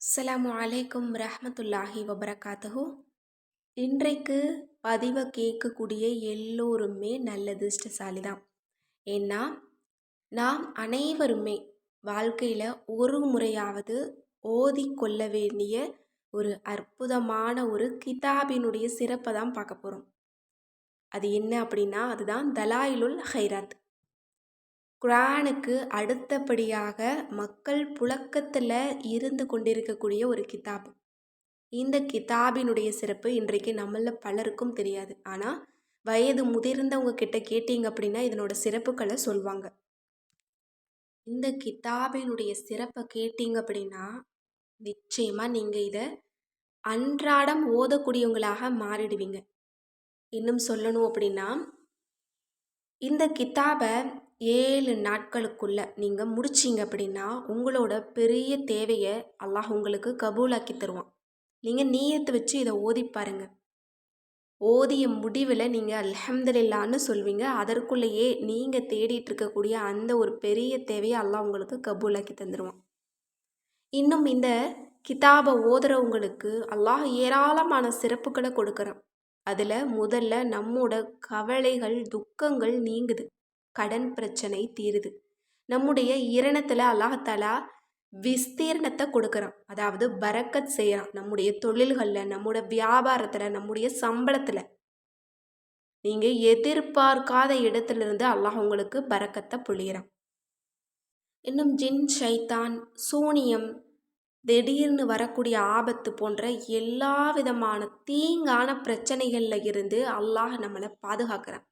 அஸ்லாம் அலைக்கும் ரஹமத்துல்லாஹி வபரகாத்தஹு. இன்றைக்கு பதிவை கேட்கக்கூடிய எல்லோருமே நல்ல அதிர்ஷ்டசாலி தான் ஏன்னா நாம் அனைவருமே வாழ்க்கையில் ஒரு முறையாவது ஓதி கொள்ள வேண்டிய ஒரு அற்புதமான ஒரு கிதாபினுடைய சிறப்பை தான் பார்க்க போகிறோம் அது என்ன அப்படின்னா அதுதான் தலாயிலுல் ஹைராத். குரானுக்கு அடுத்தபடியாக மக்கள் புழக்கத்தில் இருந்து கொண்டிருக்கக்கூடிய ஒரு கிதாப். இந்த கிதாபினுடைய சிறப்பு இன்றைக்கு நம்மள பலருக்கும் தெரியாது. ஆனால் வயது முதிர்ந்தவங்க கிட்ட கேட்டீங்க அப்படின்னா இதனோட சிறப்புகளை சொல்லுவாங்க இந்த கிதாபினுடைய சிறப்பை கேட்டீங்க அப்படின்னா நிச்சயமாக நீங்கள் இதை அன்றாடம் ஓதக்கூடியவங்களாக மாறிடுவீங்க. இன்னும் சொல்லணும் அப்படின்னா இந்த கிதாபை ஏழு நாட்களுக்குள்ளே நீங்கள் முடிச்சிங்க அப்படின்னா உங்களோட பெரிய தேவையை அல்லாஹ் உங்களுக்கு கபூலாக்கி தருவான். நீங்கள் நீயத்தை வச்சு இதை ஓதி பாருங்கள் ஓதிய முடிவில் நீங்கள் அல்ஹம்துலில்லான்னு சொல்வீங்க. அதற்குள்ளேயே நீங்கள் தேடிட்டு இருக்கக்கூடிய அந்த ஒரு பெரிய தேவையை அல்லாஹ் உங்களுக்கு கபூலாக்கி தந்துடுவான் இன்னும் இந்த கிதாபை ஓதுறவங்களுக்கு அல்லாஹ் ஏராளமான சிறப்புகளை கொடுக்குறான். அதில் முதல்ல நம்மோட கவலைகள் துக்கங்கள் நீங்குது. கடன் பிரச்சனை தீருது. நம்முடைய இரணத்தில் அல்லாஹாலா விஸ்தீர்ணத்தை கொடுக்குறான். அதாவது பரக்கத் செய்கிறான் நம்முடைய தொழில்களில் நம்முடைய வியாபாரத்தில் நம்முடைய சம்பளத்தில். நீங்கள் எதிர்பார்க்காத இடத்துலேருந்து அல்லாஹ் உங்களுக்கு பறக்கத்தை புள்ளிகிறான் இன்னும் ஜின் ஷைத்தான் சூனியம் திடீர்னு வரக்கூடிய ஆபத்து போன்ற எல்லா விதமான தீங்கான பிரச்சனைகளில் இருந்து அல்லாஹ் நம்மளை பாதுகாக்கிறான்.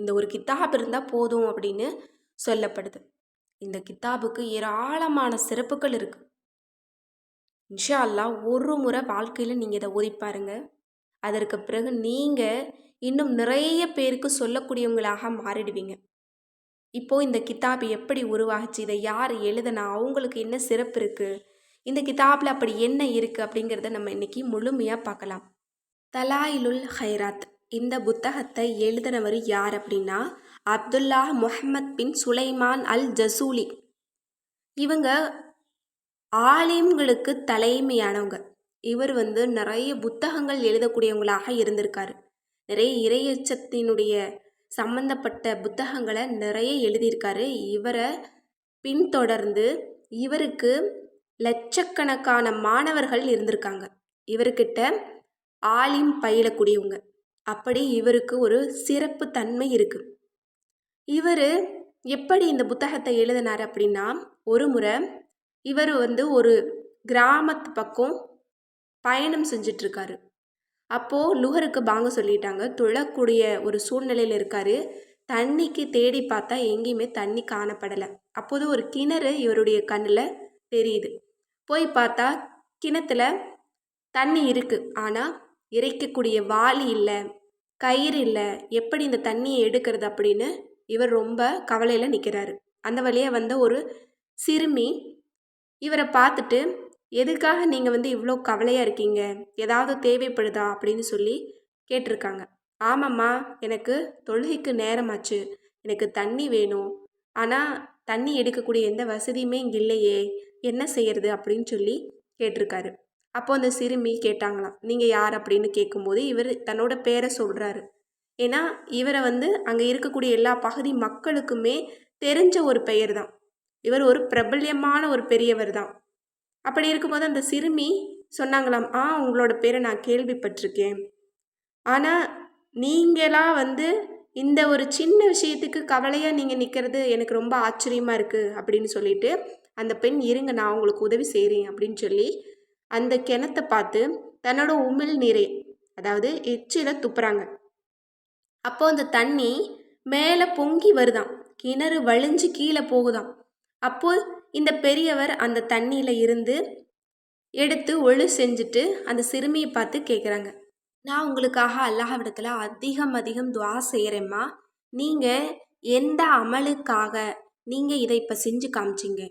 இந்த ஒரு கித்தாப் இருந்தால் போதும் அப்படின்னு சொல்லப்படுது. இந்த கித்தாபுக்கு ஏராளமான சிறப்புகள் இருக்குது இன்ஷா அல்லா ஒரு முறை வாழ்க்கையில் நீங்கள் இதை ஓதி பாருங்க. அதற்கு பிறகு நீங்கள் இன்னும் நிறைய பேருக்கு சொல்லக்கூடியவங்களாக மாறிடுவீங்க. இப்போது இந்த கித்தாப் எப்படி உருவாச்சு இதை யார் எழுதுனா அவங்களுக்கு என்ன சிறப்பு இருக்குது இந்த கிதாபில் அப்படி என்ன இருக்குது அப்படிங்கிறத நம்ம இன்றைக்கி முழுமையாக பார்க்கலாம். தலாயிலுல் ஹைராத். இந்த புத்தகத்தை எழுதினவர் யார் அப்படின்னா அப்துல்லா முஹம்மத் பின் சுலைமான் அல் ஜசூலி இவங்க ஆலிம்களுக்கு தலைமையானவங்க. இவர் வந்து நிறைய புத்தகங்கள் எழுதக்கூடியவங்களாக இருந்திருக்காரு. நிறைய இறையச்சத்தினுடைய சம்பந்தப்பட்ட புத்தகங்களை நிறைய எழுதியிருக்காரு. இவரை பின்தொடர்ந்து இவருக்கு லட்சக்கணக்கான மாணவர்கள் இருந்திருக்காங்க. இவர்கிட்ட ஆலிம் பயிலக்கூடியவங்க. அப்படி இவருக்கு ஒரு சிறப்பு தன்மை இருக்குது இவர் எப்படி இந்த புத்தகத்தை எழுதினார் அப்படின்னா ஒரு முறை இவர் வந்து ஒரு கிராமத்து பக்கம் பயணம் செஞ்சிட்ருக்காரு. அப்போது லுகருக்கு பாங்க சொல்லிட்டாங்க தொழக்கூடிய ஒரு சூழ்நிலையில் இருக்கார். தண்ணிக்கு தேடி பார்த்தா எங்கேயுமே தண்ணி காணப்படலை. அப்போது ஒரு கிணறு இவருடைய கண்ணில் தெரியுது. போய் பார்த்தா கிணத்துல தண்ணி இருக்குது ஆனால் இறைக்கக்கூடிய வாளி இல்லை. கயிறு இல்லை எப்படி இந்த தண்ணியை எடுக்கிறது அப்படின்னு இவர் ரொம்ப கவலையில் நிற்கிறாரு அந்த வழியாக வந்த ஒரு சிறுமி இவரை பார்த்துட்டு எதுக்காக நீங்கள் வந்து இவ்வளோ கவலையாக இருக்கீங்க? ஏதாவது தேவைப்படுதா? அப்படின்னு சொல்லி கேட்டிருக்காங்க. ஆமாம்மா எனக்கு தொழுகைக்கு நேரமாச்சு. எனக்கு தண்ணி வேணும். ஆனால் தண்ணி எடுக்கக்கூடிய எந்த வசதியுமே இங்கே இல்லையே. என்ன செய்யறது? அப்படின்னு சொல்லி கேட்டிருக்காரு. அப்போ அந்த சிறுமி கேட்டாங்களாம் நீங்கள் யார்? அப்படின்னு கேட்கும்போது இவர் தன்னோட பேரை சொல்கிறாரு ஏன்னா இவரை வந்து அங்கே இருக்கக்கூடிய எல்லா பகுதி மக்களுக்குமே தெரிஞ்ச ஒரு பெயர் தான் இவர் ஒரு பிரபல்யமான ஒரு பெரியவர் தான். அப்படி இருக்கும்போது அந்த சிறுமி சொன்னாங்களாம் ஆ உங்களோட பேரை நான் கேள்விப்பட்டிருக்கேன். ஆனால் நீங்களாக வந்து இந்த ஒரு சின்ன விஷயத்துக்கு கவலையாக நீங்கள் நிற்கிறது எனக்கு ரொம்ப ஆச்சரியமாக இருக்குது அப்படின்னு சொல்லிட்டு அந்த பெண் இருங்க நான் உங்களுக்கு உதவி செய்கிறேன் அப்படின்னு சொல்லி அந்த கிணத்தை பார்த்து தன்னோட உமிழ் நீரை அதாவது எச்சில துப்புறாங்க. அப்போ அந்த தண்ணி மேலே பொங்கி வருதாம். கிணறு வழிஞ்சு கீழே போகுதாம். அப்போ இந்த பெரியவர் அந்த தண்ணியில் இருந்து எடுத்து ஒழு செஞ்சுட்டு அந்த சிறுமியை பார்த்து கேட்குறாங்க நான் உங்களுக்காக அல்லாஹ்விடத்தில் அதிகம் அதிகம் துவா செய்கிறேம்மா நீங்கள் எந்த அமலுக்காக நீங்கள் இதை இப்போ செஞ்சு காமிச்சிங்க?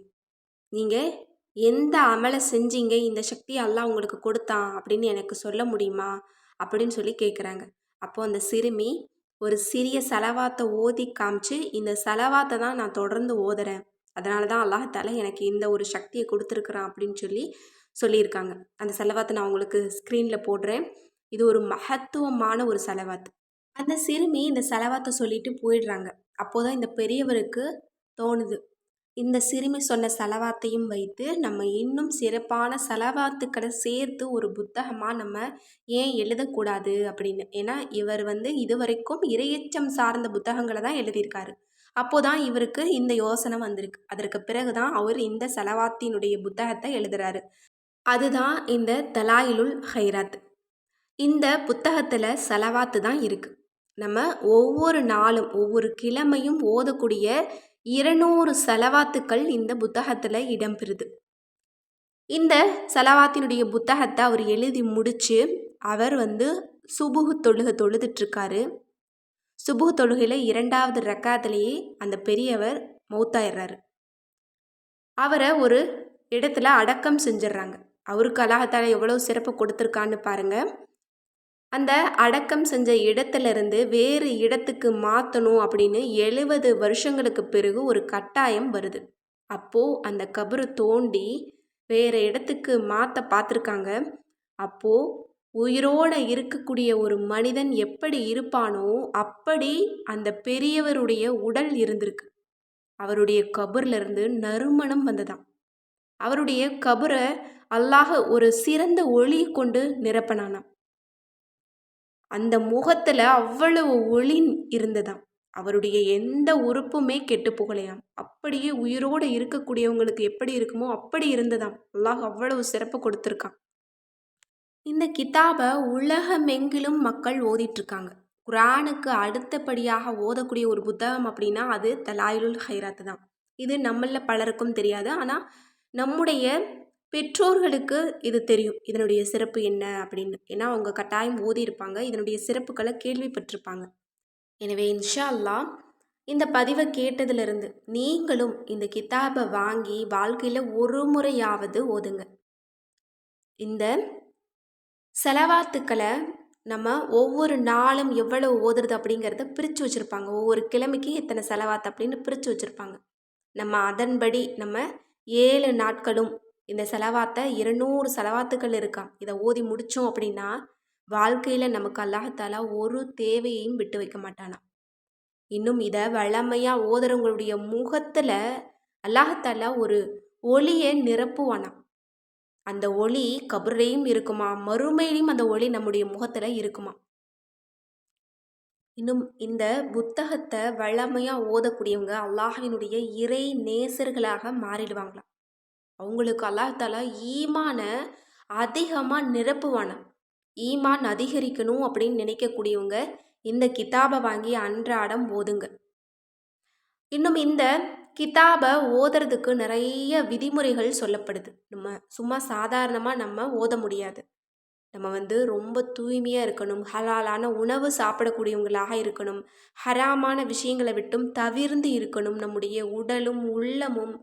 நீங்கள் எந்த அமலை செஞ்சீங்க? இந்த சக்தி எல்லாம் உங்களுக்கு கொடுத்தான் அப்படின்னு எனக்கு சொல்ல முடியுமா? அப்படின்னு சொல்லி கேட்குறாங்க அப்போது அந்த சிறுமி ஒரு சிறிய செலவாத்தை ஓதி காமிச்சு இந்த செலவாத்தை தான் நான் தொடர்ந்து ஓதுறேன். அதனால தான் அல்லாஹால எனக்கு இந்த ஒரு சக்தியை கொடுத்துருக்குறான் அப்படின்னு சொல்லி சொல்லியிருக்காங்க. அந்த செலவாத்தை நான் உங்களுக்கு ஸ்க்ரீனில் போடுறேன். இது ஒரு மகத்துவமான ஒரு செலவாத்து. அந்த சிறுமி இந்த செலவாத்தை சொல்லிட்டு போயிடுறாங்க. அப்போதான் இந்த பெரியவருக்கு தோணுது இந்த சிறுமி சொன்ன செலவாத்தையும் வைத்து நம்ம இன்னும் சிறப்பான செலவாத்துக்களை சேர்த்து ஒரு புத்தகமாக நம்ம ஏன் எழுதக்கூடாது அப்படின்னு. ஏன்னா இவர் வந்து இதுவரைக்கும் இரையச்சம் சார்ந்த புத்தகங்களை தான் எழுதியிருக்காரு. அப்போதான் இவருக்கு இந்த யோசனை வந்திருக்கு. அதற்கு பிறகு தான் அவர் இந்த செலவாத்தினுடைய புத்தகத்தை எழுதுறாரு. அதுதான் இந்த தலாயிலுல் ஹைராத். இந்த புத்தகத்தில் செலவாத்து தான் இருக்குது நம்ம ஒவ்வொரு நாளும் ஒவ்வொரு கிழமையும் ஓதக்கூடிய இருநூறு செலவாத்துக்கள் இந்த புத்தகத்தில் இடம்பெறுது. இந்த செலவாத்தினுடைய புத்தகத்தை அவர் எழுதி முடித்து அவர் வந்து சுபுகு தொழுகை தொழுதுட்ருக்காரு. சுபுகு தொழுகையில் இரண்டாவது ரக்காத்திலேயே அந்த பெரியவர் மௌத்தாயிடுறாரு அவரை ஒரு இடத்துல அடக்கம் செஞ்சிடுறாங்க அவருக்கு அல்லாஹத்தால எவ்வளோ சிறப்பு கொடுத்துருக்கான்னு பாருங்கள் அந்த அடக்கம் செஞ்ச இடத்துலேருந்து வேறு இடத்துக்கு மாற்றணும் அப்படின்னு எழுபது வருஷங்களுக்கு பிறகு ஒரு கட்டாயம் வருது. அப்போது அந்த கபரு தோண்டி வேறு இடத்துக்கு மாற்ற பார்த்துருக்காங்க அப்போது உயிரோடு இருக்கக்கூடிய ஒரு மனிதன் எப்படி இருப்பானோ அப்படி அந்த பெரியவருடைய உடல் இருந்திருக்கு. அவருடைய கபர்லேருந்து நறுமணம் வந்ததாம். அவருடைய கபரை அல்லாஹ ஒரு சிறந்த ஒளி கொண்டு நிரப்பனானாம். அந்த முகத்தில் அவ்வளவு ஒளி இருந்ததாம். அவருடைய எந்த உறுப்புமே கெட்டு போகலையாம். அப்படியே உயிரோடு இருக்கக்கூடியவங்களுக்கு எப்படி இருக்குமோ அப்படி இருந்ததாம். அல்லாஹ் அவ்வளவு சிறப்பு கொடுத்துருக்கான். இந்த கிதாபை உலகமெங்கிலும் மக்கள் ஓதிட்டுருக்காங்க. குரானுக்கு அடுத்தபடியாக ஓதக்கூடிய ஒரு புத்தகம் அப்படின்னா அது தலாயுல் ஹைராத் தான் இது நம்மளில் பலருக்கும் தெரியாது. ஆனால் நம்முடைய பெற்றோர்களுக்கு இது தெரியும். இதனுடைய சிறப்பு என்ன அப்படின்னு? ஏன்னா அவங்க கட்டாயம் ஓதியிருப்பாங்க. இதனுடைய சிறப்புகளை கேள்விப்பட்டிருப்பாங்க. எனவே இன்ஷா அல்லா இந்த பதிவை கேட்டதிலிருந்து நீங்களும் இந்த கித்தாபை வாங்கி வாழ்க்கையில் ஒரு முறையாவது ஓதுங்க. இந்த செலவாத்துக்களை நம்ம ஒவ்வொரு நாளும் எவ்வளவு ஓதுறது அப்படிங்கிறத பிரித்து வச்சுருப்பாங்க. ஒவ்வொரு கிழமைக்கு இத்தனை செலவாத்து அப்படின்னு பிரித்து வச்சுருப்பாங்க. நம்ம அதன்படி நம்ம ஏழு நாட்களும் இந்த செலவாத்தை இருநூறு செலவாத்துக்கள் இருக்காம் இதை ஓதி முடித்தோம் அப்படின்னா வாழ்க்கையில் நமக்கு அல்லாஹாலா ஒரு தேவையையும் விட்டு வைக்க மாட்டானா இன்னும் இதை வளமையாக ஓதுறவங்களுடைய முகத்தில் அல்லாஹாலா ஒரு ஒளியை நிரப்புவானா அந்த ஒளி கபரையும் இருக்குமா? மறுமையிலையும் அந்த ஒளி நம்முடைய முகத்தில் இருக்குமா? இன்னும் இந்த புத்தகத்தை வளமையாக ஓதக்கூடியவங்க அல்லாஹினுடைய இறை நேசர்களாக மாறிடுவாங்களாம். அவங்களுக்கு அல்லாஹாலா ஈமான அதிகமாக நிரப்புவான? ஈமான் அதிகரிக்கணும் அப்படின்னு நினைக்கக்கூடியவங்க இந்த கிதாபை வாங்கி அன்றாடம் ஓதுங்க. இன்னும் இந்த கிதாபை ஓதுறதுக்கு நிறைய விதிமுறைகள் சொல்லப்படுது. நம்ம சும்மா சாதாரணமாக நம்ம ஓத முடியாது. நம்ம வந்து ரொம்ப தூய்மையாக இருக்கணும் ஹலாலான உணவு சாப்பிடக்கூடியவங்களாக இருக்கணும் ஹராமான விஷயங்களை விட்டும் தவிர்ந்து இருக்கணும். நம்முடைய உடலும் உள்ளமும்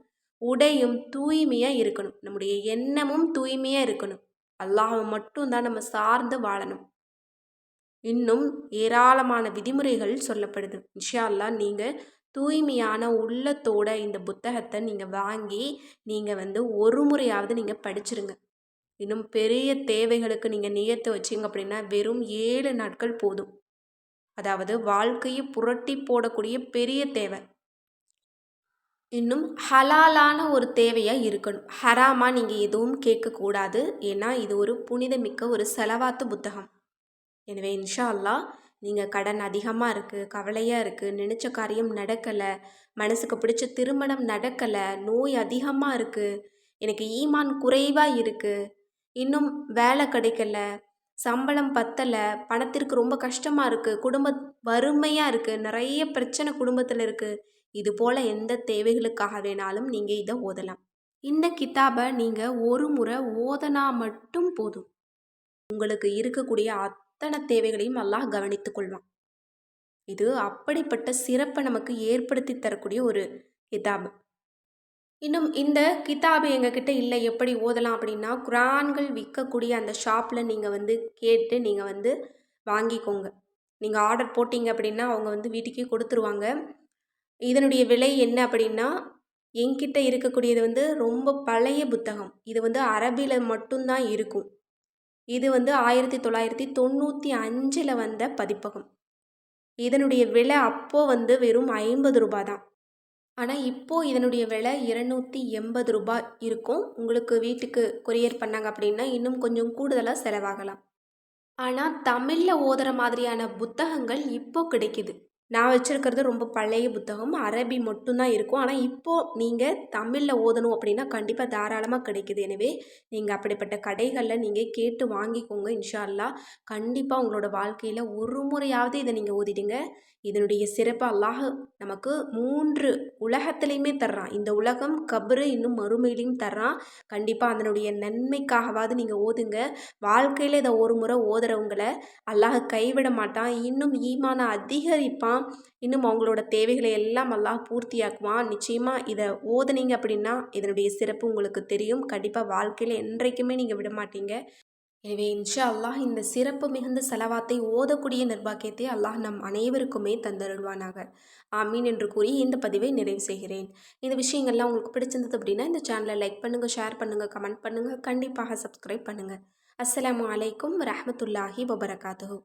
உடையும் தூய்மையாக இருக்கணும். நம்முடைய எண்ணமும் தூய்மையாக இருக்கணும். அல்லாஹை மட்டும்தான் நம்ம சார்ந்து வாழணும். இன்னும் ஏராளமான விதிமுறைகள் சொல்லப்படுது. இன்ஷா அல்லா நீங்கள் தூய்மையான உள்ளத்தோட இந்த புத்தகத்தை நீங்கள் வாங்கி நீங்கள் வந்து ஒரு முறையாவது நீங்கள் படிச்சிருங்க. இன்னும் பெரிய தேவைகளுக்கு நீங்கள் நியத்தை வச்சிங்க அப்படின்னா வெறும் ஏழு நாட்கள் போதும். அதாவது வாழ்க்கையை புரட்டி போடக்கூடிய பெரிய தேவை. இன்னும் ஹலாலான ஒரு தேவையாக இருக்கணும். ஹராமாக நீங்கள் எதுவும் கேட்கக்கூடாது. ஏன்னா இது ஒரு புனிதமிக்க ஒரு செலவாத்து புத்தகம். எனவே இன்ஷா அல்லா நீங்கள் கடன் அதிகமாக இருக்குது கவலையாக இருக்குது நினச்ச காரியம் நடக்கலை மனசுக்கு பிடிச்ச திருமணம் நடக்கலை நோய் அதிகமாக இருக்குது எனக்கு ஈமான் குறைவாக இருக்குது இன்னும் வேலை கிடைக்கல சம்பளம் பத்தலை பணத்திற்கு ரொம்ப கஷ்டமாக இருக்குது குடும்ப வறுமையாக இருக்குது நிறைய பிரச்சனை குடும்பத்தில் இருக்குது இது போல் எந்த தேவைகளுக்காக வேணாலும் நீங்கள் இதை ஓதலாம். இந்த கித்தாபை நீங்கள் ஒரு முறை ஓதனா மட்டும் போதும். உங்களுக்கு இருக்கக்கூடிய அத்தனை தேவைகளையும் அல்லாஹ் கவனித்து கொள்வான். இது அப்படிப்பட்ட சிறப்பை நமக்கு ஏற்படுத்தி தரக்கூடிய ஒரு கிதாபு. இன்னும் இந்த கிதாபு எங்ககிட்ட இல்லை எப்படி ஓதலாம் அப்படின்னா குரான்கள் விற்கக்கூடிய அந்த ஷாப்பில் நீங்கள் வந்து கேட்டு நீங்கள் வந்து வாங்கிக்கோங்க. நீங்கள் ஆர்டர் போட்டிங்க அப்படின்னா அவங்க வந்து வீட்டுக்கே கொடுத்துருவாங்க. இதனுடைய விலை என்ன அப்படின்னா என்கிட்ட இருக்கக்கூடியது வந்து ரொம்ப பழைய புத்தகம். இது வந்து அரபியில் மட்டும்தான் இருக்கும். இது வந்து ஆயிரத்தி தொள்ளாயிரத்தி தொண்ணூற்றி அஞ்சில் வந்த பதிப்பகம். இதனுடைய விலை அப்போது வந்து வெறும் ஐம்பது ரூபாய் தான். ஆனால் இப்போது இதனுடைய விலை இருநூற்றி எண்பது ரூபாய் இருக்கும். உங்களுக்கு வீட்டுக்கு கொரியர் பண்ணாங்க அப்படின்னா இன்னும் கொஞ்சம் கூடுதலாக செலவாகலாம். ஆனால் தமிழில் ஓதுற மாதிரியான புத்தகங்கள் இப்போ கிடைக்குது. நான் வச்சுருக்கிறது ரொம்ப பழைய புத்தகம். அரபி மட்டும்தான் இருக்கும். ஆனால் இப்போது நீங்கள் தமிழில் ஓதணும் அப்படின்னா கண்டிப்பாக தாராளமாக கிடைக்குது. எனவே நீங்கள் அப்படிப்பட்ட கடைகளில் நீங்கள் கேட்டு வாங்கிக்கோங்க இன்ஷா அல்லாஹ் கண்டிப்பாக உங்களோட வாழ்க்கையில் ஒரு முறையாவது இதை நீங்கள் ஓதிடுங்க. இதனுடைய சிறப்பு அல்லாஹ் நமக்கு மூன்று உலகத்துலேயுமே தர்றான். இந்த உலகம் கபரு இன்னும் மறுமையிலையும் தர்றான். கண்டிப்பாக அதனுடைய நன்மைக்காகவாவது நீங்கள் ஓதுங்க. வாழ்க்கையில் இதை ஒரு முறை ஓதுறவங்களை அல்லாஹ் கைவிட மாட்டான். இன்னும் ஈமான அதிகரிப்பான். இன்னும் அவங்களோட தேவைகளை எல்லாம் அல்லாஹ் பூர்த்தியாக்குவான். நிச்சயமாக இதை ஓதுனீங்க அப்படின்னா இதனுடைய சிறப்பு உங்களுக்கு தெரியும். கண்டிப்பாக வாழ்க்கையில் என்றைக்குமே நீங்கள் விட மாட்டீங்க. எனவே இன்ஷா அல்லாஹ் இந்த சிறப்பு மிகுந்த செலவாத்தை ஓதக்கூடிய நிர்வாகியத்தை அல்லாஹ் நம் அனைவருக்குமே தந்தருள்வானாக. ஆமீன் என்று கூறி இந்த பதிவை நிறைவு செய்கிறேன். இந்த விஷயங்கள்லாம் உங்களுக்கு பிடிச்சிருந்தது அப்படின்னா இந்த சேனலை லைக் பண்ணுங்கள் ஷேர் பண்ணுங்கள் கமெண்ட் பண்ணுங்கள் கண்டிப்பாக சப்ஸ்கிரைப் பண்ணுங்கள் அஸ்ஸலாமு அலைக்கும் ரஹமத்துல்லாஹி வபரகாத்து